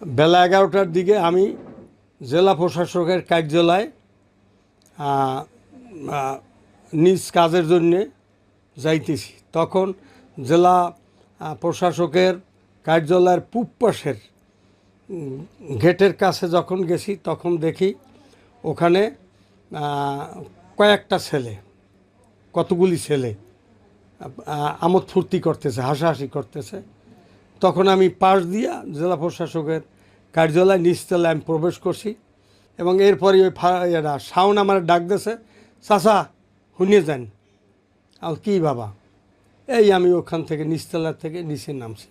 বেলা এগারোটার দিকে আমি জেলা প্রশাসকের কার্যালয়ে নিজ কাজের জন্যে যাইতেছি। তখন জেলা প্রশাসকের কার্যালয়ের পূব পাশের গেটের কাছে যখন গেছি, তখন দেখি ওখানে কয়েকটা ছেলে, কতগুলি ছেলে আমোদ ফুর্তি করতেছে, হাসাহাসি করতেছে। তখন আমি পাশ দিয়া জেলা প্রশাসকের কার্যালয় নিচতলায় আমি প্রবেশ করছি এবং এরপরে ওই ফা- শাওন আমার ডাক দিয়েছে, চাচা, শুনিয়ে যান। আর কি বাবা? এই আমি ওখান থেকে নিচতলা থেকে নিচে নামছি।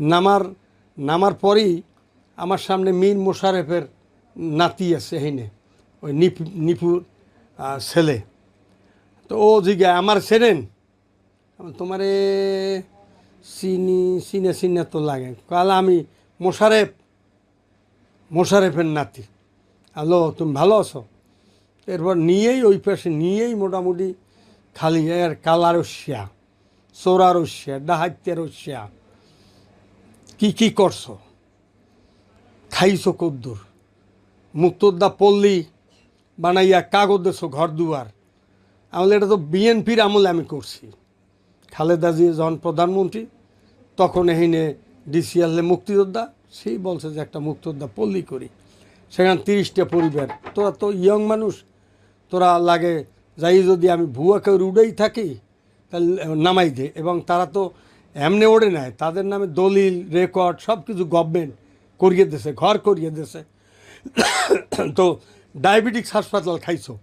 নামার নামার পরেই আমার সামনে মীর মোশারেফের নাতি আছে হেনে ওই নিপু নিপুর ছেলে। তো ও জিজ্ঞাসা, আমার ছেড়েন তোমারে চিনি, চিনে চিনে তো লাগে। কাল আমি মোশারেফ, মোশারেফের নাতি। হ্যালো তুমি ভালো আছো? এরপর নিয়েই ওই পাশে নিয়েই মোটামুটি খালি এর কালার শিয়া চোরার শিয়া ডাহাত্যের শিয়া কি কি করছ? খাইছো কদ্দুর? মুক্তোদ্দা পল্লী বানাইয়া কাগজ দেছো ঘর দুয়ার। আমলে এটা তো বিএনপির আমলে আমি করছি। খালেদা জিয়া যখন প্রধানমন্ত্রী, তখন এখানে ডিসিএলে মুক্তিযোদ্ধা, সেই বলছে যে একটা মুক্তিযোদ্ধা পল্লী করি। সেখানে তিরিশটা পরিবার। তোরা তো ইয়ং মানুষ, তোরা লাগে যাই যদি আমি ভুয়া কেউ উড়েই থাকি, তাহলে নামাই দে। এবং তারা তো এমনি ওড়ে নেয় তাদের নামে দলিল রেকর্ড সব কিছু গভর্নমেন্ট করিয়ে দিয়েছে ঘর করিয়ে দিয়েছে তো ডায়াবেটিক্স হাসপাতাল খাইছো।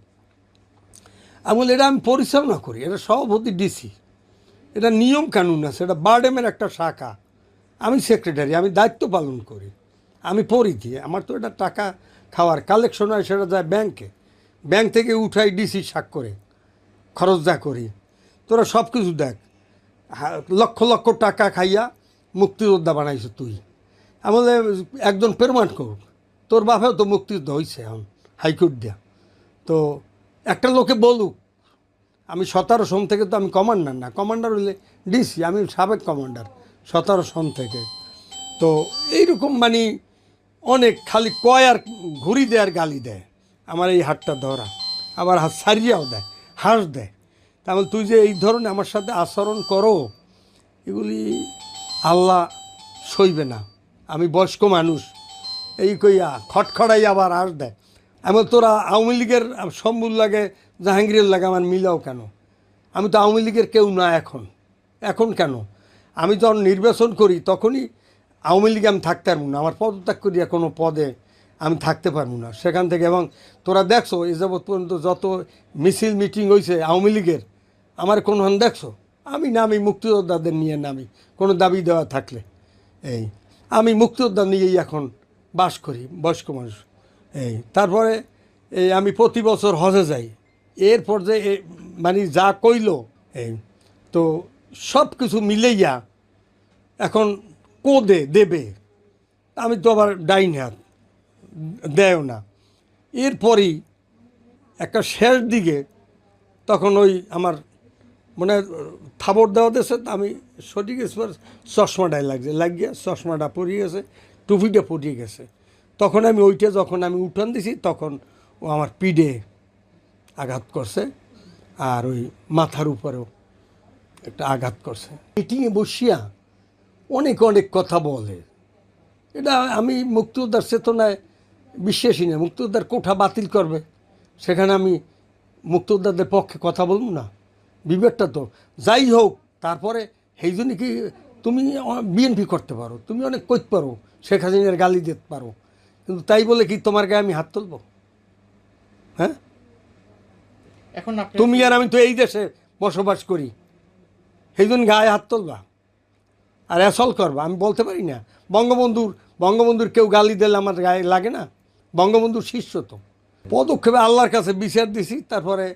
আমি বলি, এটা আমি পরিচালনা করি। এটা সভাপতি ডিসি। এটা নিয়ম কানুন আছে, এটা বারডেমের একটা শাখা। আমি সেক্রেটারি আমি দায়িত্ব পালন করি। আমি পরিধি, আমার তো এটা টাকা খাওয়ার কালেকশন হয়, সেটা যায় ব্যাংকে ব্যাংক থেকে উঠাই ডিসি করে, খরচ যা করি। তোরা সব কিছু দেখ লক্ষ লক্ষ টাকা খাইয়া মুক্তিযোদ্ধা বানাইছ তুই। আমাদের একজন প্রমাণ করুক তোর বাপেও তো মুক্তিযুদ্ধ হয়েছে এখন, হাইকোর্ট দিয়া। তো একটা লোকে বলুক আমি সতেরো সন থেকে তো আমি কমান্ডার না, কমান্ডার হইলে ডিসি, আমি সাবেক কমান্ডার, সতেরো সন থেকে। তো এইরকম মানে অনেক খালি কয় আর ঘুরি দেয় আর গালি দেয়, আমার এই হাতটা ধরা। আবার হাত সারিয়াও দেয়, হাঁস দেয়। তাহলে তুই যে এই ধরনের আমার সাথে আচরণ করো, এগুলি আল্লাহ সইবে না। আমি বয়স্ক মানুষ, এই কইয়া খটখড়াই আবার হাঁস দেয়। এমন তোরা আওয়ামী লীগের সম্বুল লাগে জাহাঙ্গীরের লাগে আমার মিলাও কেন? আমি তো আওয়ামী লীগের কেউ না এখন। এখন কেন? আমি যখন নির্বাচন করি, তখনই আওয়ামী লীগে আমি থাকতে পারব না। আমার পদত্যাগ করিয়া কোনো পদে আমি থাকতে পারব না। সেখান থেকে এবং তোরা দেখছ, এ যাবৎ পর্যন্ত যত মিছিল, মিটিং হয়েছে আওয়ামী লীগের, আমার কোনোখান দেখছ? আমি নামি, মুক্তিযোদ্ধাদের নিয়ে নামি, কোনো দাবি দেওয়া থাকলে। এই, আমি মুক্তিযোদ্ধা নিয়েই এখন বাস করি, বয়স্ক মানুষ। এই, তারপরে এই আমি প্রতি বছর হজে যাই। এরপর যে মানে যা কইল তো সব কিছু মিলেইয়া এখন কো দে দেবে? আমি তো আবার ডাইন হাত দেয় না। এরপরই একটা শেষ দিকে তখন ওই আমার মানে থাবর দেওয়া দেশে আমি সঠিক চশমাটাই লাগছে, লাগিয়ে চশমাটা পরিয়ে গেছে, টুপিটা পরিয়ে গেছে। তখন আমি ওইটা যখন আমি উঠান দিছি, তখন ও আমার পিঠে আঘাত করছে আর ওই মাথার উপরেও একটা আঘাত করছে। মিটিংয়ে বসিয়া অনেক অনেক কথা বলে। এটা আমি মুক্তিযোদ্ধার চেতনায় বিশ্বাসী না, মুক্তিযোদ্ধার কোঠা বাতিল করবে। সেখানে আমি মুক্তিযোদ্ধাদের পক্ষে কথা বলব না। বিবেকটা তো, যাই হোক, তারপরে সেই জন্য কি তুমি বিএনপি করতে পারো, তুমি অনেক করতে পারো, শেখ হাসিনার গালি দিতে পারো। কিন্তু তাই বলে কি তোমার গায়ে আমি হাত তুলবো? হ্যাঁ? এখন তুমি আর আমি তো এই দেশে বসবাস করি। সেই জন্য গায়ে হাত তুলবা। আর অ্যাসল করবা আমি বলতে পারি না। বঙ্গবন্ধুর বঙ্গবন্ধুর কেউ গালি দিলে আমার গায়ে লাগে না? বঙ্গবন্ধুর শিষ্য তো। পদক্ষেপে আল্লাহর কাছে বিচার দিছি তারপরে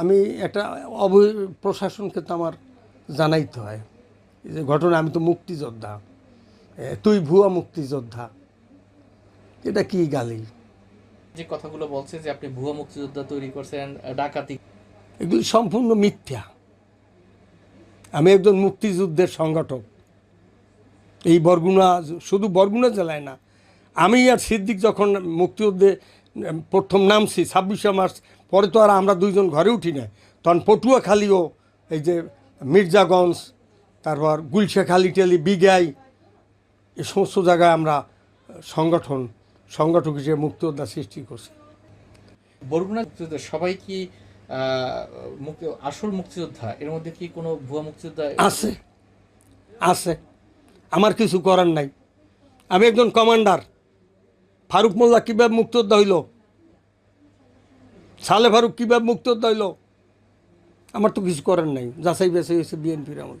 আমি একটা অব প্রশাসনকে তো আমার জানাইতে হয়। এই যে ঘটনা আমি তো মুক্তিযোদ্ধা। তুই ভুয়া মুক্তিযোদ্ধা। এটা কি গালি? যে কথাগুলো বলছে যে আপনি ভুয়া মুক্তিযোদ্ধা তৈরি করছেন ডাকাতি। এগুলি সম্পূর্ণ মিথ্যা। আমি একজন মুক্তিযুদ্ধের সংগঠক। এই বরগুনা, শুধু বরগুনা জেলায় না, আমি আর সিদ্দিক যখন মুক্তিযুদ্ধে প্রথম নামছি, ছাব্বিশে মার্চ, পরে তো আর আমরা দুইজন ঘরে উঠি না তখন পটুয়াখালীও এই যে মির্জাগঞ্জ, তারপর গুলশাখালী টেলি, বিগাই এই সমস্ত জায়গায় আমরা সংগঠন সংগঠক হিসেবে মুক্তিযোদ্ধা সৃষ্টি করছে। বরগুনা মুক্তিযোদ্ধা সবাই কি আসল মুক্তিযোদ্ধা? এর মধ্যে কি কোনো ভুয়া মুক্তিযোদ্ধা আছে। আছে। আমার কিছু করার নাই। আমি একজন কমান্ডার। ফারুক মোল্লা কীভাবে মুক্তযোদ্ধা হইল? সালে ফারুক কীভাবে মুক্তযোদ্ধা হইল? আমার তো কিছু করার নাই। যাচাই বাছাই হয়েছে বিএনপির আমল।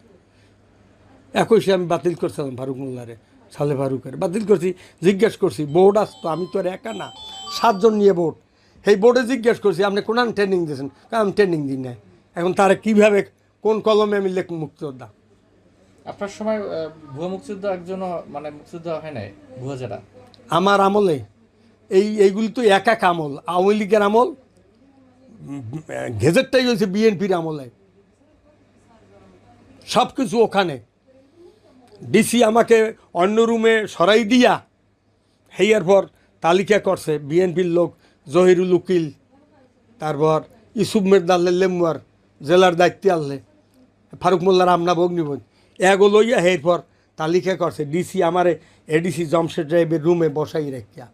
একুশে আমি বাতিল করছিলাম ফারুক মোল্লারে। সালে ফারুকের। বাতিল করছি জিজ্ঞেস করছি বোর্ড আসতো আমি তো আর একা না। সাতজন নিয়ে বোর্ড। সেই বোর্ডে জিজ্ঞেস করছি আপনি কোন ট্রেনিং দিয়েছেন? কয়, আমি ট্রেনিং দিই না এখন তারা কীভাবে কোন কলমে আমি লেখ মুক্তিযোদ্ধা? আপনার সময় ভুয়া মুক্তিযোদ্ধা একজন মানে মুক্তিযোদ্ধা হয় নাই ভুয়া যারা? আমার আমলে এই এইগুলি তো এক এক আমল। আওয়ামী লীগের আমল গেজেটটাই হয়েছে বিএনপির আমলে। সব কিছু ওখানে। ডিসি আমাকে অন্য রুমে সরাই দিয়া হেয়ার পর তালিকা করছে, বিএনপির লোক, জহিরুল উকিল, তারপর ইসুফ মেরদাল্লে লেমুয়ার, জেলার দায়িত্বে আনলে, ফারুক মোল্লার আমনা বগ্নিবোধ এগো লইয়া হের পর তালিকা করছে, ডিসি আমারে, এডিসি জমশেদ সাহেবের রুমে বসাই রেখিয়া।